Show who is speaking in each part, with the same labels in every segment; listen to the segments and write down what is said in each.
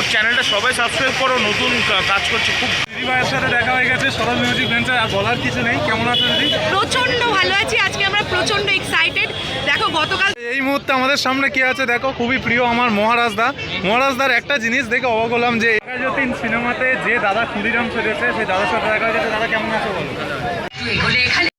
Speaker 1: ওর চ্যানেলটা সবাই সাবস্ক্রাইব করো নতুন কাজ করছে। খুব
Speaker 2: দিদি ভাইয়ের সাথে দেখা হয়ে গেছে সরল মিউজিক ভেঞ্চার আর বলার কিছু নেই। কেমন আছো দিদি?
Speaker 3: প্রচণ্ড ভালো আছি। আজকে আমরা প্রচণ্ড এক্সাইটেড দেখো গতকাল
Speaker 2: এই মুহূর্তে আমাদের সামনে কি আছে দেখো খুবই প্রিয় আমার মহারাজ দা মহারাজ দার একটা জিনিস দেখে অবাক হলাম যে একাজতিন সিনেমাতে যে দাদা ক্ষুদিরাম সেজেছে সেই দাদার সাথে দেখা হয়ে গেছে দাদা কেমন আছে বলো?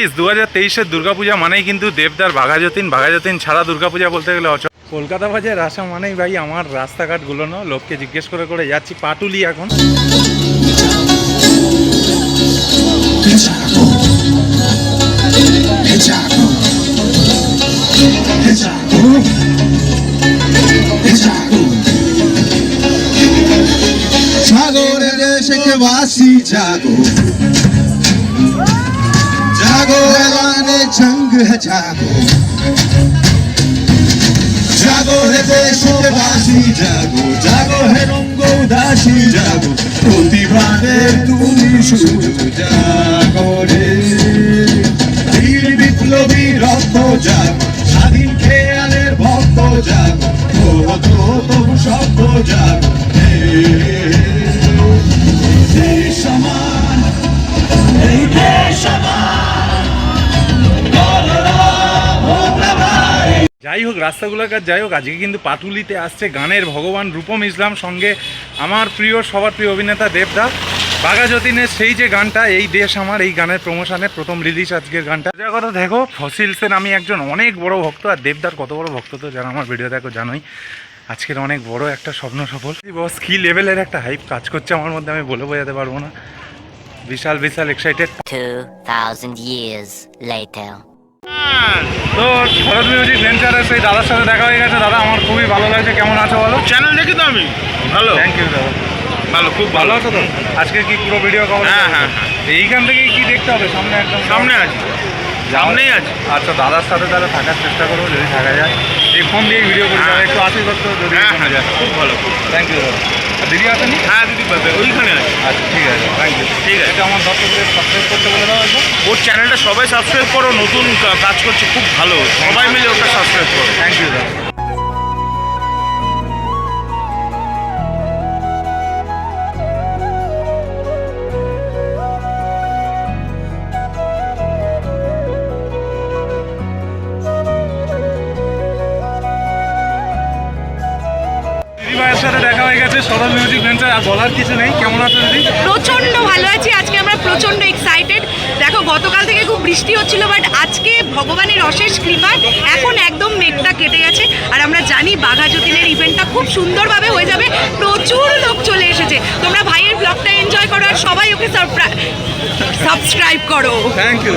Speaker 2: গাইস দু হাজার তেইশের দুর্গাপূজা মানেই কিন্তু দেবদার বাঘাযতীন বাঘাযতীন ছাড়া দুর্গাপূজা বলতে গেলে অচল। কলকাতা বাজার আসা মানেই ভাই আমার রাস্তাঘাটগুলো না, লোককে জিজ্ঞেস করে করে যাচ্ছি পাটুলি এখন।
Speaker 4: সাগরে দেশকে বাসি জাগো? এলানে জঙ্গ জাগো। জাগো হে দেশকে জাগো জাগো হে রঙ্গ উদাসী, জাগো। প্রতিবাদের তুমি শুধু জাগো রে। বীর বিপ্লবী রক্ত জাগো, স্বাধীন খেয়ালের ভক্ত জাগো। তবু শব্দ জাগো।
Speaker 2: যাই হোক রাস্তাগুলোর কাজ যাই হোক আজকে কিন্তু পাটুলিতে আসছে গানের ভগবান রূপম ইসলাম সঙ্গে আমার প্রিয় সবার প্রিয় অভিনেতা দেবদা। বাঘা যতীনের সেই যে গানটা এই দেশ আমার এই গানের প্রমোশনে প্রথম রিলিজ আজকের গানটা। যা কথা দেখো ফসিলসের আমি একজন অনেক বড় ভক্ত আর দেবদার কত বড় ভক্ত তো যারা আমার ভিডিও দেখো জানোই। আজকের অনেক বড় একটা স্বপ্ন সফল। বস কি লেভেলের একটা হাইপ কাজ করছে আমার মধ্যে আমি বলে বোঝাতে পারব না। বিশাল বিশাল এক্সাইটেড
Speaker 5: 2,000 years later.
Speaker 2: তো শরৎ মিউজিক ভেঞ্চারের সেই দাদার সাথে দেখা হয়ে গেছে। দাদা আমার খুবই ভালো লাগছে। কেমন আছো বলো?
Speaker 1: চ্যানেল দেখি তো আমি। ভালো।
Speaker 2: থ্যাংক ইউ দাদা।
Speaker 1: ভালো খুব
Speaker 2: ভালো। আছো তো? আজকে কি পুরো ভিডিও কভার
Speaker 1: হ্যাঁ, হ্যাঁ,
Speaker 2: এইখান থেকেই কি দেখতে হবে? সামনে একদম
Speaker 1: সামনে আছি। সামনেই আছে।
Speaker 2: আচ্ছা দাদার সাথে তাহলে থাকার চেষ্টা করব যদি থাকা যায়। এই ফোন দিয়ে ভিডিও করি
Speaker 1: হ্যাঁ।
Speaker 2: একটু আশীর্বাদ করো যদি
Speaker 1: হ্যাঁ
Speaker 2: যায়।
Speaker 1: খুব ভালো
Speaker 2: থ্যাংক ইউ দাদা। দিদি আসেনি?
Speaker 1: হ্যাঁ দিদি ওইখানে আছে।
Speaker 2: আচ্ছা ঠিক আছে। থ্যাংক ইউ
Speaker 1: ঠিক আছে।
Speaker 2: এটা আমার দর্শকদের সাবস্ক্রাইব করতে বলে দাও একদম
Speaker 1: ওর চ্যানেলটা সবাই সাবস্ক্রাইব করো নতুন কাজ করছে খুব ভালো। সবাই মিলে ওটা সাবস্ক্রাইব করো।
Speaker 2: থ্যাংক ইউ দিদি। সরল মিউজিক ভেঞ্চার আর বলার কিছু নেই। কেমন আছো দিদি?
Speaker 3: প্রচণ্ড ভালো আছি। আজকে আমরা প্রচণ্ড এক্সাইটেড দেখো গতকাল থেকে খুব বৃষ্টি হচ্ছিল বাট আজকে ভগবানের অশেষ কৃপায় এখন একদম মেঘটা কেটে গেছে। আর আমরা জানি বাঘা যতীনের ইভেন্টটা খুব সুন্দরভাবে হয়ে যাবে। প্রচুর লোক চলে এসেছে। তোমরা ভাইয়ের ব্লগটা এনজয় করো আর সবাই ওকে সাবস্ক্রাইব করো।
Speaker 2: থ্যাংক ইউ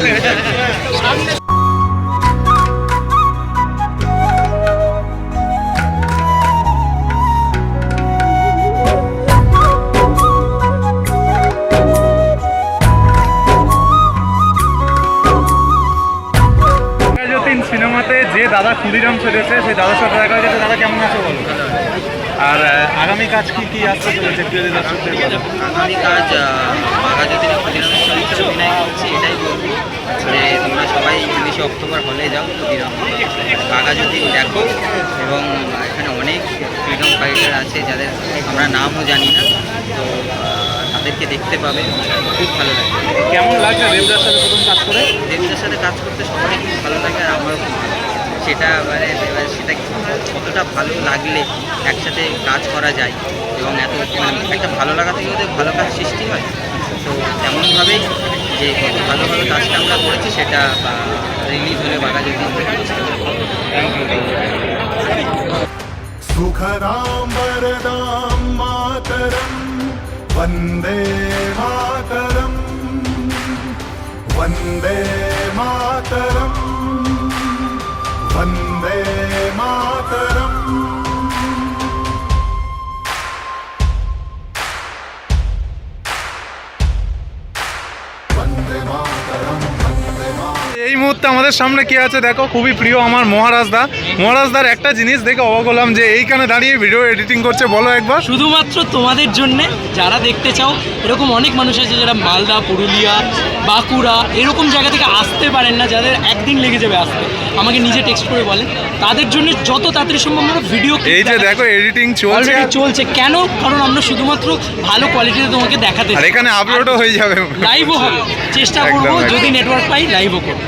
Speaker 2: দাদা ক্ষুদিরাম সেজেছে সেই দাদার সাথে দেখা হয়ে গেছে। দাদা কেমন আছে বলো? আর আগামী কাজ কি কি আসতে চলেছে প্রিয় দর্শকদের বলো
Speaker 6: আগামী কাজ বাঘাযতীনের ক্ষুদিরামের চরিত্রে অভিনয় করছি এটাই বলব। যে তোমরা সবাই উনিশে অক্টোবর হলে যাও ক্ষুদিরাম বাঘাযতীন দেখো এবং এখানে অনেক ফ্রিডম ফাইটার আছে যাদের আমরা নামও জানি না তো তাদেরকে দেখতে পাবে খুব ভালো লাগে।
Speaker 2: কেমন লাগছে দেবদার সাথে প্রথম কাজ করে?
Speaker 6: দেবদের সাথে কাজ করতে সবারই খুব ভালো লাগে আর আমারও খুব ভালো লাগে। সেটা মানে এবার সেটা কতটা ভালো লাগলে একসাথে কাজ করা যায় এবং এত মানে একটা ভালো লাগা থেকে ওদের ভালো কাজ সৃষ্টি হয় তো তেমনভাবেই যে কত ভালোভাবে কাজটা আমরা করেছি সেটা রিলিজ হলে বাঘা যদি বুঝতে পারবো
Speaker 4: सुखदां वरदां मातरं वन्दे मातरं वन्दे मातरं वन्दे मातरम्
Speaker 2: মুহূর্তে আমাদের সামনে কি আছে? দেখো খুবই প্রিয় আমার মহারাজদা। মহারাজদার একটা জিনিস দেখে অবাক হলাম যে এইখানে দাঁড়িয়ে ভিডিও এডিটিং করছে বলো একবার।
Speaker 7: শুধুমাত্র তোমাদের জন্যে যারা দেখতে চাও এরকম অনেক মানুষ আছে যারা মালদা পুরুলিয়া বাঁকুড়া এরকম জায়গা থেকে আসতে পারেন না যাদের একদিন লেগে যাবে আসতে। আমাকে নিজে টেক্সট করে বলেন। তাদের জন্য যত তাড়াতাড়ি সম্ভব আমরা ভিডিও
Speaker 2: এই যে দেখো এডিটিং চলছে।
Speaker 7: চলছে। কেন? কারণ আমরা শুধুমাত্র ভালো কোয়ালিটিতে তোমাকে দেখাতে
Speaker 2: আর এখানে আপলোডও হয়ে যাবে।
Speaker 7: লাইভও হবে। চেষ্টা করব যদি নেটওয়ার্ক পাই লাইভও করব।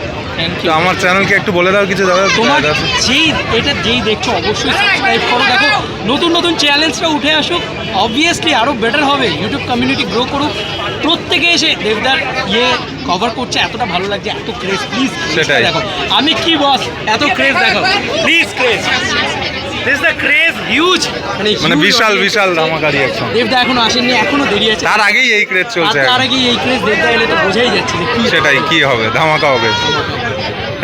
Speaker 2: তো আমার চ্যানেলকে একটু বলে দাও কিছু দাদা
Speaker 7: তোমার। যেই এটা যেই দেখছ অবশ্যই সাবস্ক্রাইব করো। দেখো নতুন নতুন চ্যালেঞ্জটা উঠে আসুক। অবভিয়াসলি আরও বেটার হবে। ইউটিউব কমিউনিটি গ্রো করুক। প্রত্যেকে এসে দেবদার ইয়ে কভার করছে। এতটা ভালো লাগছে এত ক্রেজ প্লিজ
Speaker 2: সেটাই।
Speaker 7: দেখো। আমি কি বস এত ক্রেজ দেখো। Please craze this the craze huge মানে
Speaker 2: মানে বিশাল বিশাল
Speaker 7: দেবদা এখনও আসেননি এখনও দেরি আছে।
Speaker 2: তার আগেই এই ক্রেজ চলছে
Speaker 7: তার
Speaker 2: এখন।
Speaker 7: আগে এই ক্রেজ দেবদা এলে তো বোঝাই যাচ্ছে যে কি
Speaker 2: সেটাই কি হবে। ধামাকা হবে।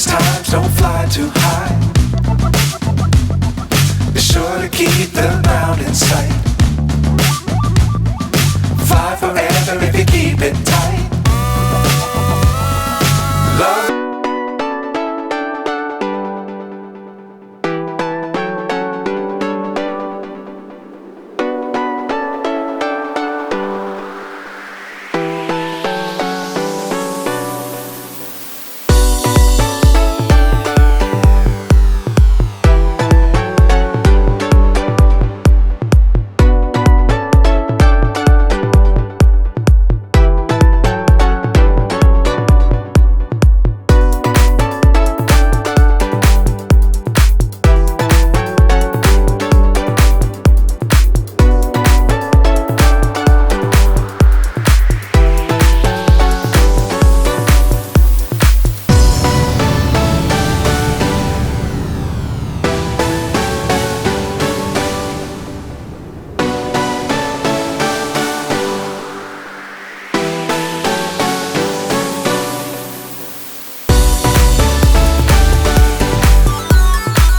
Speaker 8: Dangerous times don't fly too high. Be sure to keep the ground in sight. Fly forever if you keep it